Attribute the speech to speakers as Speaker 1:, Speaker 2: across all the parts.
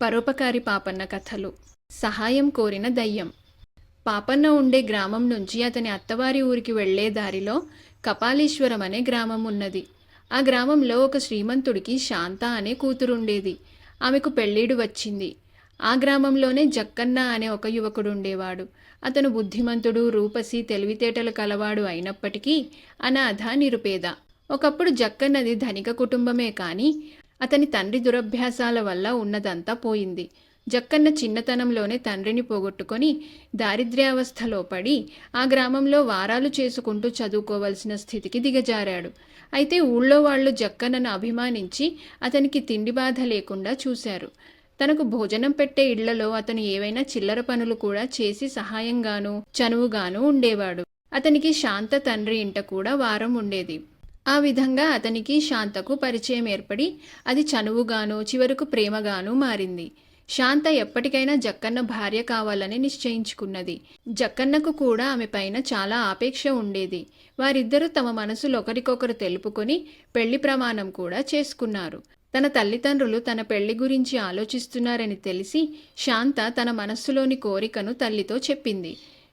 Speaker 1: పరోపకారి పాపన్న కథలు. సహాయం కోరిన దయ్యం. పాపన్న ఉండే గ్రామం నుంచి అతని అత్తవారి ఊరికి వెళ్ళే దారిలో కపాలీశ్వరం అనే గ్రామం ఉన్నది. ఆ గ్రామంలో ఒక శ్రీమంతుడికి శాంత అనే కూతురుండేది. ఆమెకు పెళ్ళీడు వచ్చింది. ఆ గ్రామంలోనే జక్కన్న అనే ఒక యువకుడు ఉండేవాడు. అతను బుద్ధిమంతుడు రూపసి తెలివితేటలు కలవాడు అయినప్పటికీ అనాథ నిరుపేద. ఒకప్పుడు జక్కన్నది ధనిక కుటుంబమే కానీ అతని తండ్రి దురభ్యాసాల వల్ల ఉన్నదంతా పోయింది. జక్కన్న చిన్నతనంలోనే తండ్రిని పోగొట్టుకొని దారిద్ర్యావస్థలో పడి ఆ గ్రామంలో వారాలు చేసుకుంటూ చదువుకోవలసిన స్థితికి దిగజారాడు. అయితే ఊళ్ళో వాళ్ళు జక్కన్నను అభిమానించి అతనికి తిండి బాధ లేకుండా చూశారు. తనకు భోజనం పెట్టే ఇళ్ళలో అతను ఏవైనా చిల్లర పనులు కూడా చేసి సహాయంగానూ చనువుగానూ ఉండేవాడు. అతనికి శాంత తండ్రి ఇంట కూడా వారం ఉండేది. ఆ విధంగా అతనికి శాంతకు పరిచయం ఏర్పడి అది చనువుగాను చివరకు ప్రేమగాను మారింది. శాంత ఎప్పటికైనా జక్కన్న భార్య కావాలని నిశ్చయించుకున్నది. జక్కన్నకు కూడా ఆమె పైన చాలా ఆపేక్ష ఉండేది. వారిద్దరూ తమ మనసులు ఒకరికొకరు తెలుపుకొని పెళ్ళి ప్రమాణం కూడా చేసుకున్నారు. తన తల్లిదండ్రులు తన పెళ్ళి గురించి ఆలోచిస్తున్నారని తెలిసి శాంత తన మనస్సులోని కోరికను తల్లితో చెప్పింది.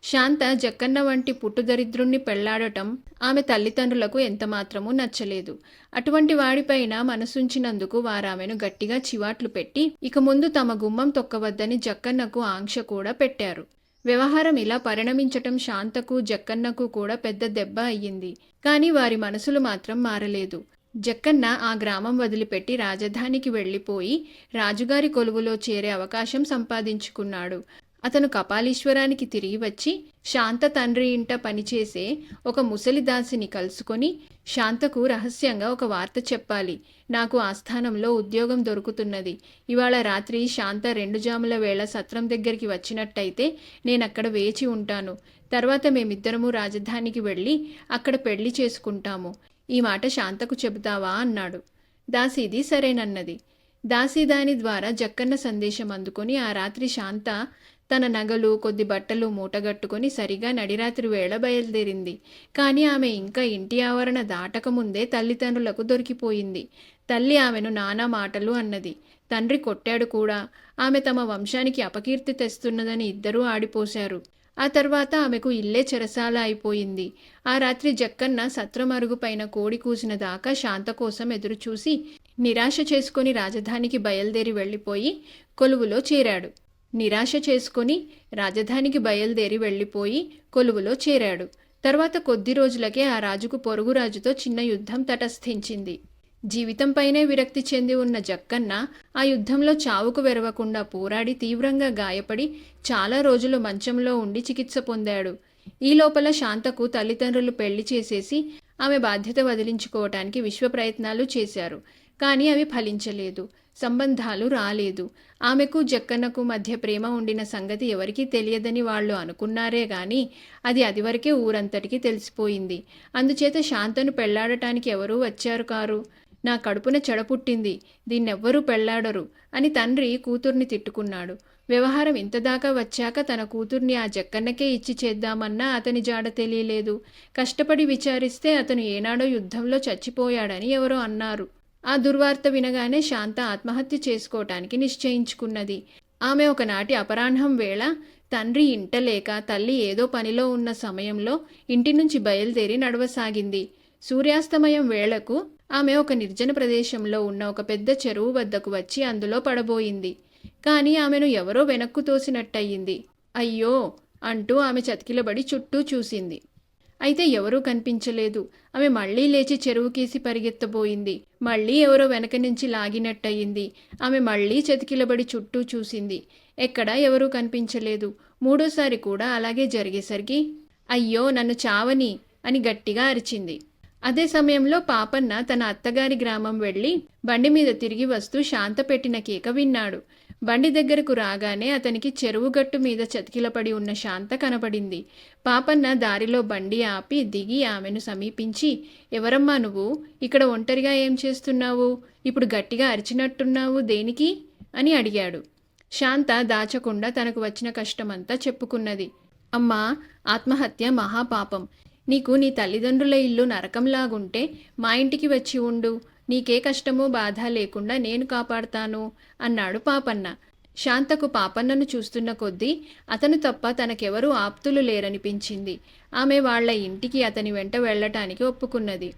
Speaker 1: శాంత జక్కన్న వంటి పుట్టుదరిద్రుణ్ణి పెళ్ళాడటం ఆమె తల్లిదండ్రులకు ఎంతమాత్రమూ నచ్చలేదు. అటువంటి వాడిపైన మనసుంచినందుకు వారామెను గట్టిగా చివాట్లు పెట్టి ఇక ముందు తమ గుమ్మం తొక్కవద్దని జక్కన్నకు ఆంక్ష కూడా పెట్టారు. వ్యవహారం ఇలా పరిణమించటం శాంతకు జక్కన్నకు కూడా పెద్ద దెబ్బ అయ్యింది. కానీ వారి మనసులు మాత్రం మారలేదు. జక్కన్న ఆ గ్రామం వదిలిపెట్టి రాజధానికి వెళ్ళిపోయి రాజుగారి కొలువులో చేరే అవకాశం సంపాదించుకున్నాడు. అతను కపాలీశ్వరానికి తిరిగి వచ్చి శాంత తండ్రి ఇంట పనిచేసే ఒక ముసలి దాసిని కలుసుకొని శాంతకు రహస్యంగా ఒక వార్త చెప్పాలి. నాకు ఆస్థానంలో ఉద్యోగం దొరుకుతున్నది. ఇవాళ రాత్రి శాంత రెండు జాముల వేళ సత్రం దగ్గరికి వచ్చినట్టయితే నేనక్కడ వేచి ఉంటాను. తర్వాత మేమిద్దరము రాజధానికి వెళ్ళి అక్కడ పెళ్ళి చేసుకుంటాము. ఈ మాట శాంతకు చెబుతావా? అన్నాడు. దాసీది సరేనన్నది. దాసి దాని ద్వారా జక్కన్న సందేశం అందుకొని ఆ రాత్రి శాంత తన నగలు కొద్ది బట్టలు మూటగట్టుకొని సరిగా నడిరాత్రి వేళ బయలుదేరింది. కానీ ఆమె ఇంకా ఇంటి ఆవరణ దాటకముందే తల్లిదండ్రులకు దొరికిపోయింది. తల్లి ఆమెను నానా మాటలు అన్నది. తండ్రి కొట్టాడు కూడా. ఆమె తమ వంశానికి అపకీర్తి తెస్తున్నదని ఇద్దరూ ఆడిపోశారు. ఆ తర్వాత ఆమెకు ఇల్లే చెరసాల అయిపోయింది. ఆ రాత్రి జక్కన్న సత్రం అరుగుపైన కోడి కూసిన దాకా శాంత కోసం ఎదురుచూసి నిరాశ చేసుకొని రాజధానికి బయలుదేరి వెళ్ళిపోయి కొలువులో చేరాడు. నిరాశ చేసుకొని రాజధానికి బయలుదేరి వెళ్ళిపోయి కొలువులో చేరాడు. తర్వాత కొద్ది రోజులకే ఆ రాజుకు పొరుగు రాజుతో చిన్న యుద్ధం తటస్థించింది. జీవితంపైనే విరక్తి చెంది ఉన్న జక్కన్న ఆ యుద్ధంలో చావుకు వెరవకుండా పోరాడి తీవ్రంగా గాయపడి చాలా రోజులు మంచంలో ఉండి చికిత్స పొందాడు. ఈ లోపల శాంతకు తల్లిదండ్రులు పెళ్ళి చేసేసి ఆమె బాధ్యత వదిలించుకోవటానికి విశ్వ ప్రయత్నాలు చేశారు. కానీ అవి ఫలించలేదు. సంబంధాలు రాలేదు. ఆమెకు జక్కన్నకు మధ్య ప్రేమ ఉండిన సంగతి ఎవరికీ తెలియదని వాళ్ళు అనుకున్నారే గాని అది అదివరకే ఊరంతటికి తెలిసిపోయింది. అందుచేత శాంతను పెళ్ళాడటానికి ఎవరూ వచ్చారు కారు? నా కడుపున చెడ పుట్టింది. దీన్నెవ్వరూ పెళ్ళాడరు అని తండ్రి కూతుర్ని తిట్టుకున్నాడు. వ్యవహారం ఇంతదాకా వచ్చాక తన కూతుర్ని ఆ జక్కన్నకే ఇచ్చి చేద్దామన్నా అతని జాడ తెలియలేదు. కష్టపడి విచారిస్తే అతను ఏనాడో యుద్ధంలో చచ్చిపోయాడని ఎవరో అన్నారు. ఆ దుర్వార్త వినగానే శాంత ఆత్మహత్య చేసుకోవటానికి నిశ్చయించుకున్నది. ఆమె ఒకనాటి అపరాహ్నం వేళ తండ్రి ఇంటలేక తల్లి ఏదో పనిలో ఉన్న సమయంలో ఇంటి నుంచి బయలుదేరి నడవసాగింది. సూర్యాస్తమయం వేళకు ఆమె ఒక నిర్జన ప్రదేశంలో ఉన్న ఒక పెద్ద చెరువు వద్దకు వచ్చి అందులో పడబోయింది. కానీ ఆమెను ఎవరో వెనక్కు తోసినట్టయింది. అయ్యో అంటూ ఆమె చతికిలబడి చుట్టూ చూసింది. అయితే ఎవరూ కనిపించలేదు. ఆమె మళ్ళీ లేచి చెరువుకేసి పరిగెత్తబోయింది. మళ్ళీ ఎవరో వెనక నుంచి లాగినట్టయింది. ఆమె మళ్ళీ చతికిలబడి చుట్టూ చూసింది. ఎక్కడా ఎవరూ కనిపించలేదు. మూడోసారి కూడా అలాగే జరిగేసరికి అయ్యో నన్ను చావని అని గట్టిగా అరిచింది. అదే సమయంలో పాపన్న తన అత్తగారి గ్రామం వెళ్ళి బండి మీద తిరిగి వస్తూ శాంత పెట్టిన కేక విన్నాడు. బండి దగ్గరకు రాగానే అతనికి చెరువు గట్టు మీద చతికిలపడి ఉన్న శాంత కనపడింది. పాపన్న దారిలో బండి ఆపి దిగి ఆమెను సమీపించి ఎవరమ్మా నువ్వు? ఇక్కడ ఒంటరిగా ఏం చేస్తున్నావు? ఇప్పుడు గట్టిగా అరిచినట్టున్నావు దేనికి? అని అడిగాడు. శాంత దాచకుండా తనకు వచ్చిన కష్టమంతా చెప్పుకున్నది. అమ్మా ఆత్మహత్య మహాపాపం. నీకు నీ తల్లిదండ్రుల ఇల్లు నరకంలాగుంటే మా ఇంటికి వచ్చి ఉండు. నీకే కష్టమో బాధ లేకుండా నేను కాపాడతాను అన్నాడు పాపన్న. శాంతకు పాపన్నను చూస్తున్న కొద్దీ అతను తప్ప తనకెవరూ ఆప్తులు లేరనిపించింది. ఆమె వాళ్ళ ఇంటికి అతని వెంట వెళ్ళటానికి ఒప్పుకున్నది.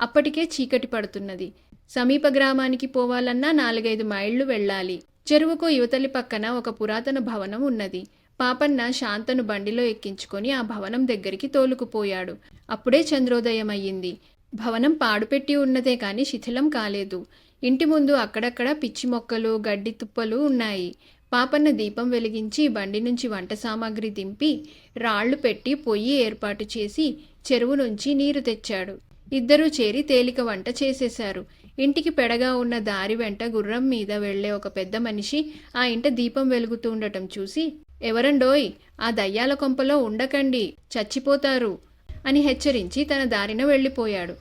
Speaker 1: అప్పటికే చీకటి పడుతున్నది. సమీప గ్రామానికి పోవాలన్నా నాలుగైదు మైళ్ళు వెళ్ళాలి. చెరువుకు యువతలి పక్కన ఒక పురాతన భవనం ఉన్నది. పాపన్న శాంతను బండిలో ఎక్కించుకొని ఆ భవనం దగ్గరికి తోలుకుపోయాడు. అప్పుడే చంద్రోదయం అయ్యింది భవనం పాడుపెట్టి ఉన్నదే కానీ శిథిలం కాలేదు. ఇంటి ముందు అక్కడక్కడ పిచ్చి మొక్కలు గడ్డి తుప్పలు ఉన్నాయి. పాపన్న దీపం వెలిగించి బండి నుంచి వంట సామాగ్రి దింపి రాళ్ళు పెట్టి పొయ్యి ఏర్పాటు చేసి చెరువు నుంచి నీరు తెచ్చాడు. ఇద్దరూ చేరి తేలిక వంట చేసేశారు. ఇంటికి పెడగా ఉన్న దారి వెంట గుర్రం మీద వెళ్ళే ఒక పెద్ద మనిషి ఆ ఇంట దీపం వెలుగుతూ ఉండటం చూసి ఎవరండోయ్? ఆ దయ్యాల కొంపలో ఉండకండి. చచ్చిపోతారు. అని హెచ్చరించి తన దారిన వెళ్ళిపోయాడు.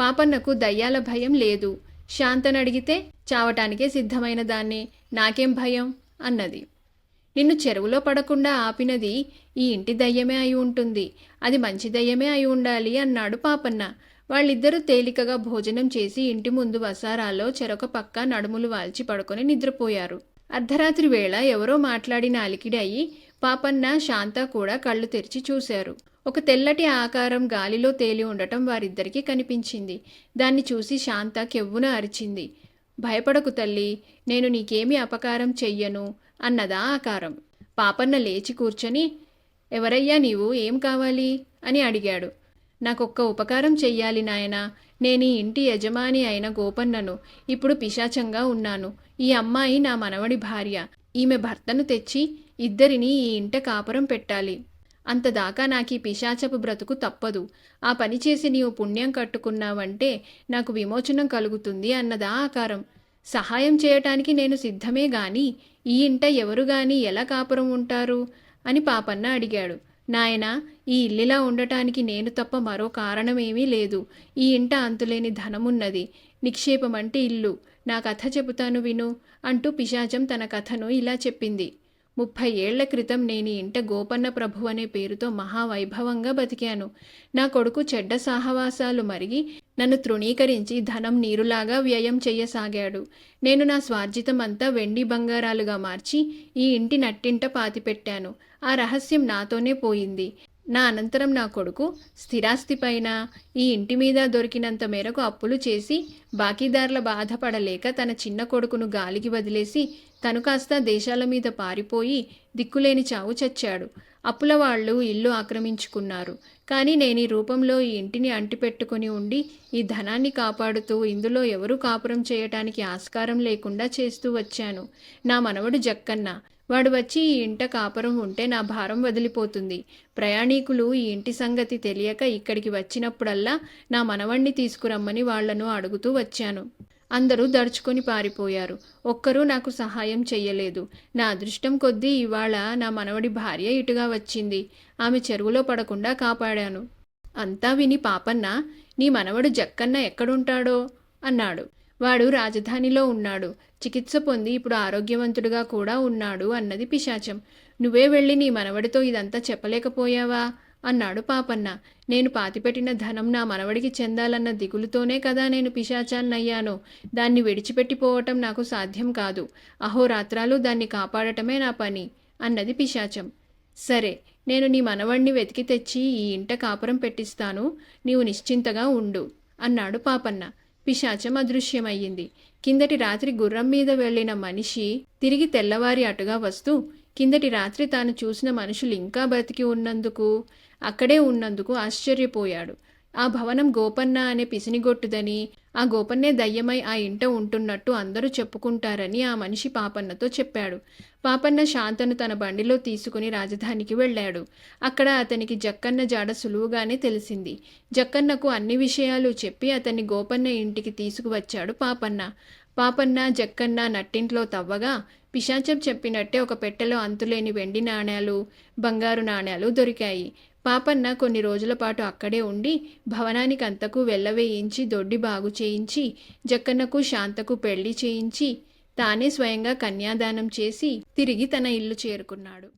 Speaker 1: పాపన్నకు దయ్యాల భయం లేదు. శాంతను అడిగితే చావటానికే సిద్ధమైన దాన్ని నాకేం భయం అన్నది. నిన్ను చెరువులో పడకుండా ఆపినది ఈ ఇంటి దయ్యమే అయి ఉంటుంది. అది మంచి దయ్యమే అయి ఉండాలి అన్నాడు పాపన్న. వాళ్ళిద్దరూ తేలికగా భోజనం చేసి ఇంటి ముందు వసారాలో చెరొక పక్క నడుములు వాల్చి పడుకొని నిద్రపోయారు. అర్ధరాత్రి వేళ ఎవరో మాట్లాడిన అలికిడి అయి పాపన్న శాంత కూడా కళ్ళు తెరిచి చూశారు. ఒక తెల్లటి ఆకారం గాలిలో తేలి ఉండటం వారిద్దరికీ కనిపించింది. దాన్ని చూసి శాంత కెవ్వున అరిచింది. భయపడకు తల్లి నేను నీకేమీ అపకారం చెయ్యను అన్నదా ఆకారం. పాపన్న లేచి కూర్చొని ఎవరయ్యా నీవు ఏం కావాలి? అని అడిగాడు. నాకొక్క ఉపకారం చెయ్యాలి నాయన. నేను ఈ ఇంటి యజమాని అయిన గోపన్నను ఇప్పుడు పిశాచంగా ఉన్నాను. ఈ అమ్మాయి నా మనవడి భార్య. ఈమె భర్తను తెచ్చి ఇద్దరిని ఈ ఇంట కాపురం పెట్టాలి. అంతదాకా నాకు ఈ పిశాచపు బ్రతుకు తప్పదు. ఆ పని చేసి నీవు పుణ్యం కట్టుకున్నావంటే నాకు విమోచనం కలుగుతుంది అన్నదా ఆకారం. సహాయం చేయటానికి నేను సిద్ధమే గాని ఈ ఇంట ఎవరు గాని ఎలా కాపురం ఉంటారు? అని పాపన్న అడిగాడు. నాయన ఈ ఇల్లిలా ఉండటానికి నేను తప్ప మరో కారణమేమీ లేదు. ఈ ఇంట అంతులేని ధనమున్నది. నిక్షేపమంటే ఇల్లు. నా కథ చెబుతాను విను అంటూ పిశాచం తన కథను ఇలా చెప్పింది. ముప్పై ఏళ్ళ క్రితం నేను ఇంట గోపన్న ప్రభు అనే పేరుతో మహావైభవంగా బతికాను. నా కొడుకు చెడ్డ సాహవాసాలు మరిగి నన్ను తృణీకరించి ధనం నీరులాగా వ్యయం చెయ్యసాగాడు నేను నా స్వార్జితమంతా వెండి బంగారాలుగా మార్చి ఈ ఇంటి నట్టింట పాతిపెట్టాను. ఆ రహస్యం నాతోనే పోయింది. నా అనంతరం నా కొడుకు స్థిరాస్తిపైన ఈ ఇంటి మీద దొరికినంత మేరకు అప్పులు చేసి బాకీదారుల బాధపడలేక తన చిన్న కొడుకును గాలికి వదిలేసి తను కాస్త దేశాల మీద పారిపోయి దిక్కులేని చావు చచ్చాడు. అప్పుల వాళ్ళు ఇల్లు ఆక్రమించుకున్నారు. కానీ నేను ఈ రూపంలో ఈ ఇంటిని అంటిపెట్టుకుని ఉండి ఈ ధనాన్ని కాపాడుతూ ఇందులో ఎవరూ కాపురం చేయటానికి ఆస్కారం లేకుండా చేస్తూ వచ్చాను. నా మనవడు జక్కన్న. వాడు వచ్చి ఈ ఇంట కాపురం ఉంటే నా భారం వదిలిపోతుంది. ప్రయాణీకులు ఈ ఇంటి సంగతి తెలియక ఇక్కడికి వచ్చినప్పుడల్లా నా మనవణ్ణి తీసుకురమ్మని వాళ్ళను అడుగుతూ వచ్చాను. అందరూ దడుచుకొని పారిపోయారు. ఒక్కరూ నాకు సహాయం చెయ్యలేదు. నా అదృష్టం కొద్దీ ఇవాళ నా మనవడి భార్య ఇటుగా వచ్చింది. ఆమె చెరువులో పడకుండా కాపాడాను. అంతా విని పాపన్న నీ మనవడు జక్కన్న ఎక్కడుంటాడో? అన్నాడు. వాడు రాజధానిలో ఉన్నాడు. చికిత్స పొంది ఇప్పుడు ఆరోగ్యవంతుడుగా కూడా ఉన్నాడు అన్నది పిశాచం. నువ్వే వెళ్ళి నీ మనవడితో ఇదంతా చెప్పలేకపోయావా? అన్నాడు పాపన్న. నేను పాతిపెట్టిన ధనం నా మనవడికి చెందాలన్న దిగులుతోనే కదా నేను పిశాచాన్నయ్యాను? దాన్ని విడిచిపెట్టిపోవటం నాకు సాధ్యం కాదు. అహోరాత్రాలు దాన్ని కాపాడటమే నా పని అన్నది పిశాచం. సరే నేను నీ మనవణ్ణి వెతికి తెచ్చి ఈ ఇంట కాపురం పెట్టిస్తాను. నీవు నిశ్చింతగా ఉండు అన్నాడు పాపన్న. పిశాచం అదృశ్యమయ్యింది కిందటి రాత్రి గుర్రం మీద వెళ్ళిన మనిషి తిరిగి తెల్లవారి అటుగా వస్తూ కిందటి రాత్రి తాను చూసిన మనుషులు ఇంకా బ్రతికి ఉన్నందుకు అక్కడే ఉన్నందుకు ఆశ్చర్యపోయాడు. ఆ భవనం గోపన్న అనే పిసినిగొట్టుదని ఆ గోపన్నే దయ్యమై ఆ ఇంట ఉంటున్నట్టు అందరూ చెప్పుకుంటారని ఆ మనిషి పాపన్నతో చెప్పాడు. పాపన్న శాంతను తన బండిలో తీసుకుని రాజధానికి వెళ్ళాడు. అక్కడ అతనికి జక్కన్న జాడ సులువుగానే తెలిసింది. జక్కన్నకు అన్ని విషయాలు చెప్పి అతన్ని గోపన్న ఇంటికి తీసుకువచ్చాడు పాపన్న. పాపన్న జక్కన్న నట్టింట్లో తవ్వగా పిశాచం చెప్పినట్టే ఒక పెట్టెలో అంతులేని వెండి నాణేలు బంగారు నాణేలు దొరికాయి. పాపన్న కొన్ని రోజుల పాటు అక్కడే ఉండి భవనానికి అంతకు వెళ్ళవేయించి దొడ్డి బాగు చేయించి జక్కన్నకు శాంతకు పెళ్ళి చేయించి తానే స్వయంగా కన్యాదానం చేసి తిరిగి తన ఇల్లు చేరుకున్నాడు.